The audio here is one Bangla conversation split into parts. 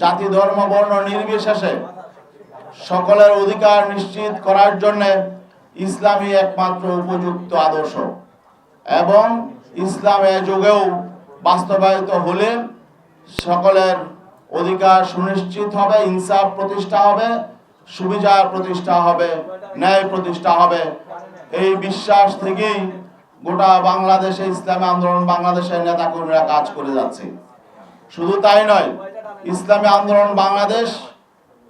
জাতি, ধর্ম, বর্ণ নির্বিশেষে সকলের অধিকার নিশ্চিত করার জন্য ইসলামই একমাত্র উপযুক্ত আদর্শ। এবং ইসলাম যুগেও বাস্তবায়িত হলে সকলের অধিকার সুনিশ্চিত হবে, ইনসাফ প্রতিষ্ঠা হবে, সুবিচার প্রতিষ্ঠা হবে, ন্যায় প্রতিষ্ঠা হবে। এই বিশ্বাস থেকেই গোটা বাংলাদেশে ইসলামী আন্দোলন বাংলাদেশের নেতাকর্মীরা কাজ করে যাচ্ছে। শুধু তাই নয়, ইসলামী আন্দোলন বাংলাদেশ,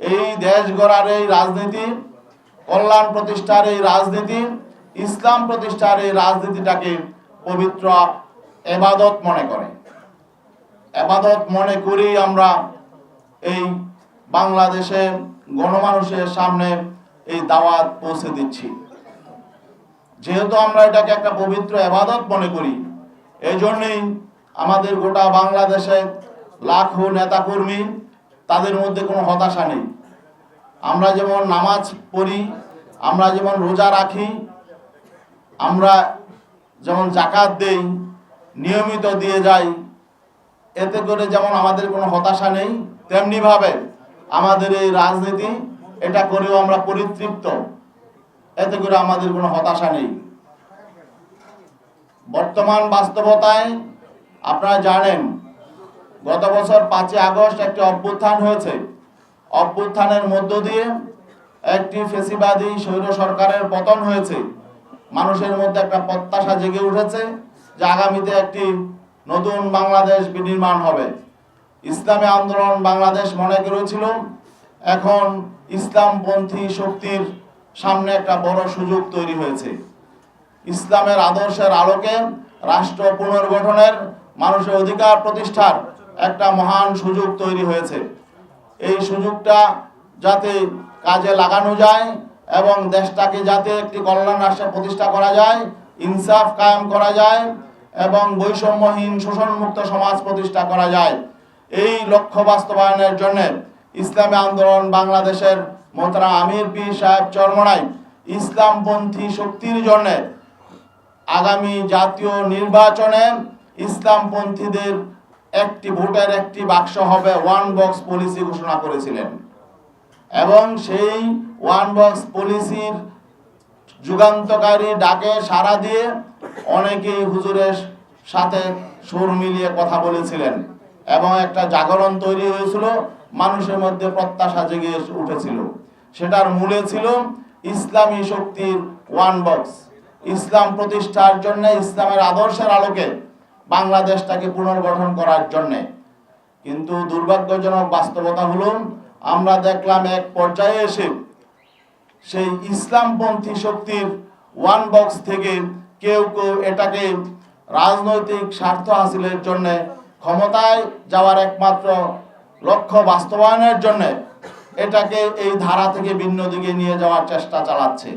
এই দেশ গড়ার এই রাজনীতি, কল্যাণ প্রতিষ্ঠার এই রাজনীতি, ইসলাম প্রতিষ্ঠার এই রাজনীতিটাকে পবিত্র এবাদত মনে করে। এবাদত মনে করেই আমরা এই বাংলাদেশে গণমানুষের সামনে এই দাওয়াত পৌঁছে দিচ্ছি। যেহেতু আমরা এটাকে একটা পবিত্র এবাদত মনে করি এই জন্যেই আমাদের গোটা বাংলাদেশে লাখো নেতাকর্মী, তাদের মধ্যে কোনো হতাশা নেই। আমরা যেমন নামাজ পড়ি, আমরা যেমন রোজা রাখি, আমরা যেমন জাকাত দেই, নিয়মিত দিয়ে যাই, এতে করে যেমন আমাদের কোনো হতাশা নেই, তেমনিভাবে আমাদের এই রাজনীতি, এটা করেও আমরা পরিতৃপ্ত। এতে করে আমাদের কোনো হতাশা নেই। বর্তমান বাস্তবতায় আপনারা জানেন গত বছর পাঁচই আগস্ট একটি অভ্যুত্থান হয়েছে। অভ্যুত্থানের মধ্য দিয়ে একটি ফেসিবাদী স্বৈর সরকারের পতন হয়েছে। মানুষের মধ্যে একটা প্রত্যাশা জেগে উঠেছে যে আগামীতে একটি নতুন বাংলাদেশ বিনির্মাণ হবে। ইসলামী আন্দোলন বাংলাদেশ মনে করেছিল, এখন ইসলামপন্থী শক্তির সামনে একটা বড় সুযোগ তৈরি হয়েছে। ইসলামের আদর্শের আলোকে রাষ্ট্র পুনর্গঠনের মানুষের অধিকার প্রতিষ্ঠার একটা মহান সুযোগ তৈরি হয়েছে। এই সুযোগটা যাতে কাজে লাগানো যায় এবং দেশটাকে যাতে একটি কল্যাণ রাষ্ট্রে প্রতিষ্ঠা করা যায়, ইনসাফ কায়েম করা যায় এবং বৈষম্যহীন, শোষণমুক্ত সমাজ প্রতিষ্ঠা করা যায়। এই লক্ষ্য বাস্তবায়নের জন্য ইসলামী আন্দোলন বাংলাদেশের মোহতারা আমির পীর সাহেব চরমনাই ইসলামপন্থী শক্তির জন্যে আগামী জাতীয় নির্বাচনে ইসলামপন্থীদের একটি ভোটের একটি বাক্স হবে ওয়ান বক্স পলিসি ঘোষণা করেছিলেন। এবং সেই ওয়ান বক্স পলিসির যুগান্তকারী ডাকে সাড়া দিয়ে অনেকেই হুজুরের সাথে সুর মিলিয়ে কথা বলেছিলেন এবং একটা জাগরণ তৈরি হয়েছিল, মানুষের মধ্যে প্রত্যাশা জেগে উঠেছিল। সেটার মূলে ছিল ইসলামী শক্তির ওয়ান বক্স ইসলাম প্রতিষ্ঠার জন্য ইসলামের আদর্শের আলোকে বাংলাদেশটাকে পুনর্গঠন করার জন্যে। কিন্তু দুর্ভাগ্যজনক বাস্তবতা হলো, আমরা দেখলাম এক পর্যায়ে এসে সেই ইসলামপন্থী শক্তির ওয়ান বক্স থেকে কেউ কেউ এটাকে রাজনৈতিক স্বার্থ হাসিলের জন্য, ক্ষমতায় যাওয়ার একমাত্র লক্ষ্য বাস্তবায়নের জন্য এটাকে এই ধারা থেকে ভিন্ন দিকে নিয়ে যাওয়ার চেষ্টা চালাচ্ছে।